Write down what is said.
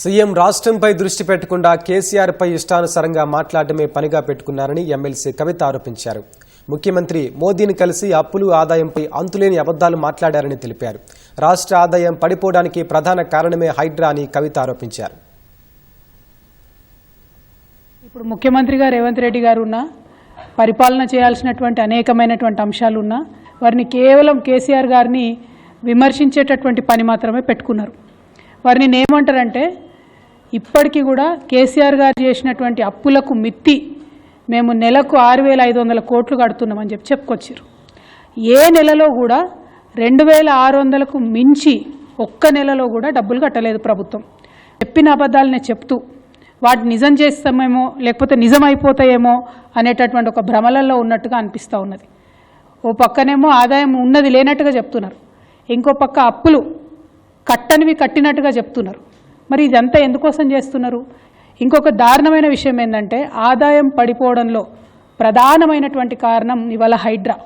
CM రాష్ట్రంపై దృష్టి పెట్టకుండా కేసీఆర్ పై ఇష్టానుసారంగా మాట్లాడటమే పనిగా పెట్టుకున్నారని ఎమ్మెల్సీ కవిత ఆరోపించారు. ముఖ్యమంత్రి మోదీని కలిసి అప్పులు ఆదాయంపై అంతులేని అబద్దాలు మాట్లాడారని తెలిపారు. రాష్ట్ర ఆదాయం పడిపోవడానికి ప్రధాన కారణమే హైడ్రా అని కవిత ఆరోపించారు. ఇప్పుడు ముఖ్యమంత్రిగా రేవంత్ రెడ్డి గారు ఉన్న పరిపాలన చేయాల్సినటువంటి అనేకమైనటువంటి అంశాలు ఉన్నా వారిని కేవలం కేసీఆర్ గారిని విమర్శించేటటువంటి పని మాత్రమే పెట్టుకున్నారు. వారిని ఏమంటారంటే ఇప్పటికీ కూడా కేసీఆర్ గారు చేసినటువంటి అప్పులకు మిత్తి మేము నెలకు ఆరు వేల ఐదు వందల కోట్లు కడుతున్నామని చెప్పి చెప్పుకొచ్చారు. ఏ నెలలో కూడా రెండు వేల ఆరు వందలకు మించి ఒక్క నెలలో కూడా డబ్బులు కట్టలేదు ప్రభుత్వం. చెప్పిన అబద్ధాలనే చెప్తూ వాటి నిజం చేస్తామేమో లేకపోతే నిజం అయిపోతాయేమో అనేటటువంటి ఒక భ్రమలలో ఉన్నట్టుగా అనిపిస్తూ ఉన్నది. ఓ పక్కనేమో ఆదాయం ఉన్నది లేనట్టుగా చెప్తున్నారు. ఇంకో పక్క అప్పులు కట్టనివి కట్టినట్టుగా చెప్తున్నారు. మరి ఇదంతా ఎందుకోసం చేస్తున్నారు? ఇంకొక దారుణమైన విషయం ఏంటంటే ఆదాయం పడిపోవడంలో ప్రధానమైనటువంటి కారణం ఇవాళ హైడ్రా.